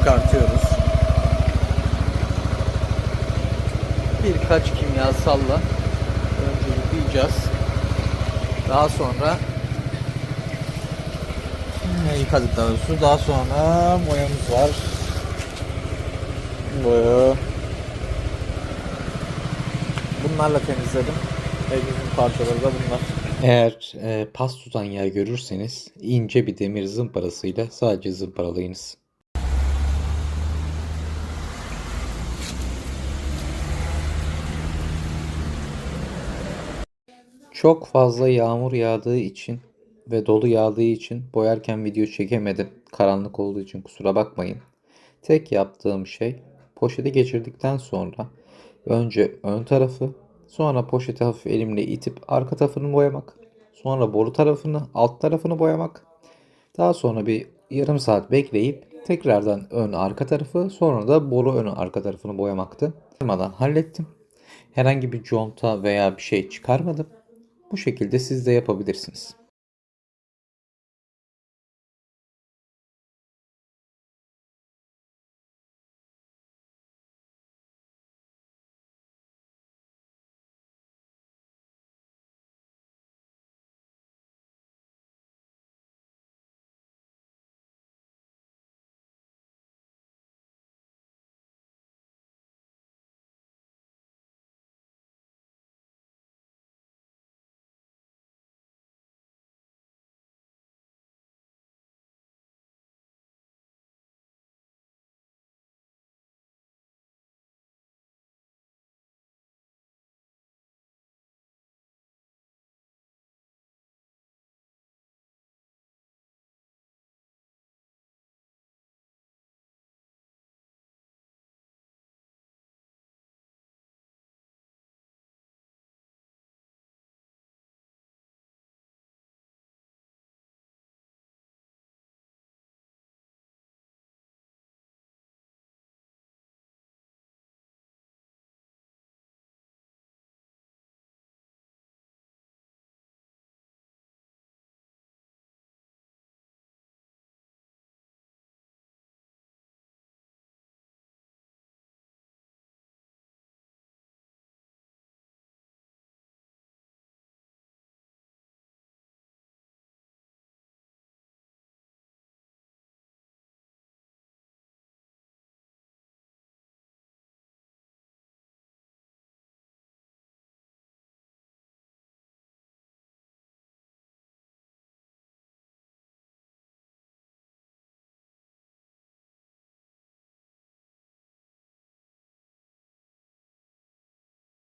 çıkartıyoruz. Birkaç kimyasalla önce yıkayacağız. Daha sonra yıkadık daha doğrusu. Daha sonra boyamız var. Boya. Bunlarla temizledim. Evimizin parçaları da bunlar. Eğer e, pas tutan yer görürseniz ince bir demir zımparasıyla sadece zımparalayınız. Çok fazla yağmur yağdığı için ve dolu yağdığı için boyarken video çekemedim. Karanlık olduğu için kusura bakmayın. Tek yaptığım şey poşeti geçirdikten sonra önce ön tarafı sonra poşeti hafif elimle itip arka tarafını boyamak. Sonra boru tarafını alt tarafını boyamak. Daha sonra bir yarım saat bekleyip tekrardan ön arka tarafı sonra da boru ön arka tarafını boyamaktı. Durmadan hallettim. Herhangi bir conta veya bir şey çıkarmadım. Bu şekilde siz de yapabilirsiniz.